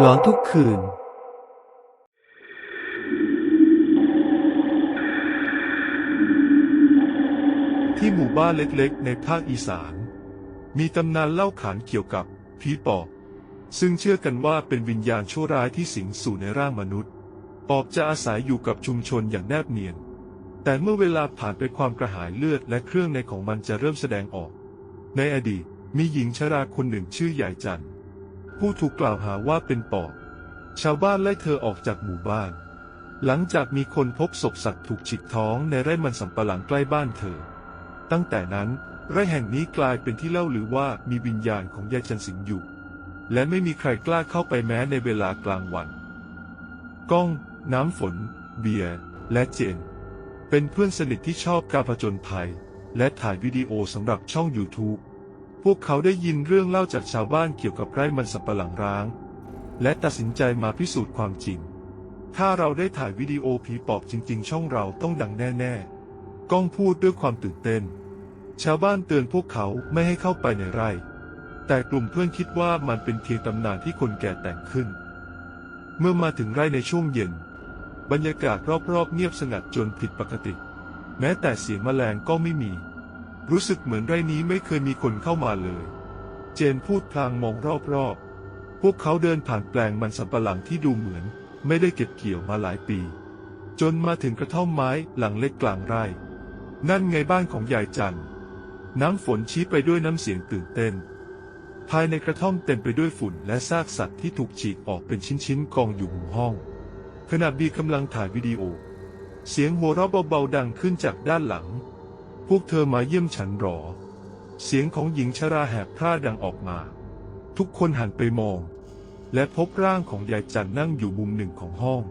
หลอนทุกคืน ที่หมู่บ้านเล็กๆ ในภาคอีสาน มีตำนานเล่าขานเกี่ยวกับผีปอบ ซึ่งเชื่อกันว่าเป็นวิญญาณชั่วร้ายที่สิงสู่ในร่างมนุษย์ ปอบจะอาศัยอยู่กับชุมชนอย่างแนบเนียน แต่เมื่อเวลาผ่านไปความกระหายเลือดและเครื่องในของมันจะเริ่มแสดงออก ในอดีตมีหญิงชราคนหนึ่งชื่อยายจันทร์ ผู้ถูกกล่าวหาว่าเป็นปอบ ชาวบ้านไล่เธอออกจากหมู่บ้าน หลังจากมีคนพบศพสัตว์ถูกฉีกท้องในไร่มันสำปะหลังใกล้บ้านเธอ ตั้งแต่นั้นไร่แห่งนี้กลายเป็นที่เล่าลือว่ามีวิญญาณของยายจันสิงอยู่ และไม่มีใครกล้าเข้าไปแม้ในเวลากลางวันก้อง น้ำฝน เบียร์ และเจน เป็นเพื่อนสนิทที่ชอบการผจญภัย และถ่ายวิดีโอสำหรับช่อง YouTube พวกเขาได้ยินเรื่องเล่าจากชาวบ้านเกี่ยวกับไร่มันสำปะหลังร้าง และตัดสินใจมาพิสูจน์ความจริง ถ้าเราได้ถ่ายวิดีโอผีปอบจริง ๆ ช่องเราต้องดังแน่ๆ ก้องพูดด้วยความตื่นเต้น ชาวบ้านเตือนพวกเขาไม่ให้เข้าไปในไร่ แต่กลุ่มเพื่อนคิดว่ามันเป็นเพียงตำนานที่คนแก่แต่งขึ้น เมื่อมาถึงไร่ในช่วงเย็น บรรยากาศรอบๆเงียบสงัดจนผิดปกติ แม้แต่เสียงแมลงก็ไม่มี รู้สึกเหมือนไร่นี้ไม่เคยมีคนเข้ามาเลย เจนพูดพลางมองรอบๆ พวกเขาเดินผ่านแปลงมันสำปะหลังที่ดูเหมือน ไม่ได้เก็บเกี่ยวมาหลายปี จนมาถึงกระท่อมไม้หลังเล็กกลางไร่ นั่นไงบ้านของยายจันน้ำฝนชี้ไปด้วยน้ำเสียงตื่นเต้น ภายในกระท่อมเต็มไปด้วยฝุ่นและซากสัตว์ที่ถูกฉีกออกเป็นชิ้นๆกองอยู่มุมห้อง ขณะบีกำลังถ่ายวิดีโอ เสียงหัวเราะเบาๆดังขึ้นจากด้านหลัง พวกเธอมาเยี่ยมฉันหรอ เสียงของหญิงชราแหบพร่าดังออกมา ทุกคนหันไปมอง และพบร่างของยายจันนั่งอยู่มุมหนึ่งของห้อง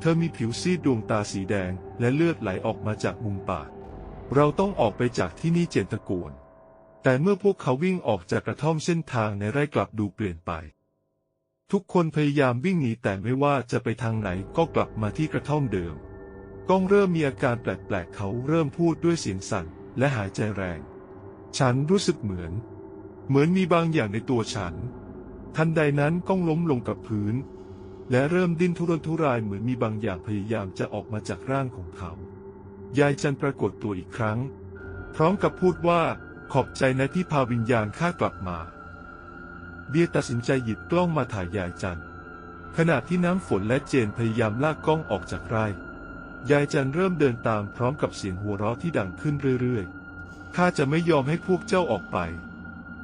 เธอมีผิวซีดดวงตาสีแดงและเลือดไหลออกมาจากมุมปาก เราต้องออกไปจากที่นี่เจนตะโกน แต่เมื่อพวกเขาวิ่งออกจากกระท่อมเส้นทางในไร่กลับดูเปลี่ยนไป ทุกคนพยายามวิ่งหนีแต่ไม่ว่าจะไปทางไหนก็กลับมาที่กระท่อมเดิม ก้องเริ่มมีอาการแปลกๆ เขาเริ่มพูดด้วยเสียงสั่นและหายใจแรง ฉันรู้สึกเหมือน เหมือนมีบางอย่างในตัวฉัน ทันใดนั้นก้องล้มลงกับพื้น และเริ่มดิ้นทุรนทุรายเหมือนมีบางอย่างพยายามจะออกมาจากร่างของเขา ยายจันปรากฏตัวอีกครั้ง พร้อมกับพูดว่าขอบใจนะที่พาวิญญาณข้ากลับมา เบียตัดสินใจหยิบกล้องมาถ่ายยายจันขณะที่น้ำฝนและเจนพยายามลากกล้องออกจากไร่ ยายจันเริ่มเดินตามพร้อมกับเสียงหัวเราะที่ดังขึ้นเรื่อยๆ ข้าจะไม่ยอมให้พวกเจ้าออกไป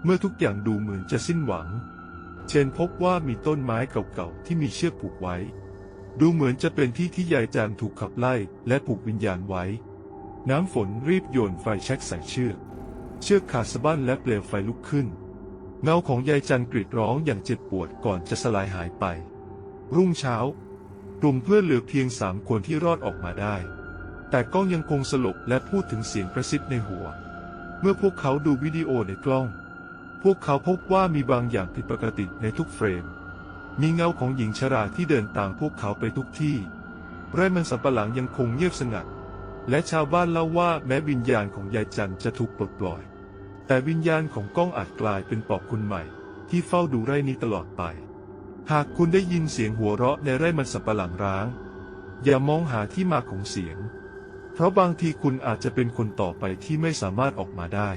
เมื่อทุกอย่างดูเหมือนจะสิ้นหวังเจนพบว่ามีต้นไม้เก่าๆที่มีเชือกผูกไว้ ดูเหมือนจะเป็นที่ที่ยายจันถูกขับไล่และผูกวิญญาณไว้ น้ำฝนรีบโยนไฟแช็กใส่เชือก เชือกขาดสะบั้นและเปลวไฟลุกขึ้น เงาของยายจันกรีดร้องอย่างเจ็บปวดก่อนจะสลายหายไป รุ่งเช้า กลุ่มเพื่อนเหลือเพียงสามคนที่รอดออกมาได้ แต่กล้องยังคงสลบและพูดถึงเสียงกระซิบในหัว เมื่อพวกเขาดูวิดีโอในกล้อง พวกเขาพบว่ามีบางอย่างผิดปกติในทุกเฟรม มีเงาของหญิงชราที่เดินตามพวกเขาไปทุกที่ ไร่มันสำปะหลังยังคงเงียบสงัด และชาวบ้านเล่าว่าแม้วิญญาณของยายจันจะถูกปลดปล่อย แต่วิญญาณของก้องอาจกลายเป็นปอบคนใหม่ ที่เฝ้าดูไร่นี้ตลอดไป หากคุณได้ยินเสียงหัวเราะในไร่มันสับปะหลังร้าง อย่ามองหาที่มาของเสียง เพราะบางทีคุณอาจจะเป็นคนต่อไปที่ไม่สามารถออกมาได้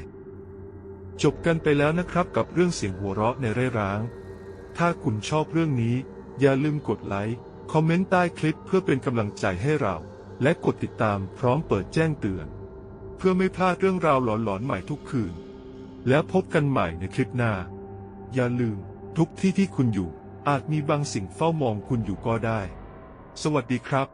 จบกันไปแล้วนะครับกับเรื่องเสียงหัวเราะในไร่ร้าง ถ้าคุณชอบเรื่องนี้ อย่าลืมกดไลค์คอมเมนต์ใต้คลิปเพื่อเป็นกำลังใจให้เรา และกดติดตามพร้อมเปิดแจ้งเตือน เพื่อไม่พลาดเรื่องราวหลอนๆใหม่ทุกคืน แล้วพบกันใหม่ในคลิปหน้า อย่าลืมทุกที่ที่คุณอยู่ อาจมีบางสิ่งเฝ้ามองคุณอยู่ก็ได้ สวัสดีครับ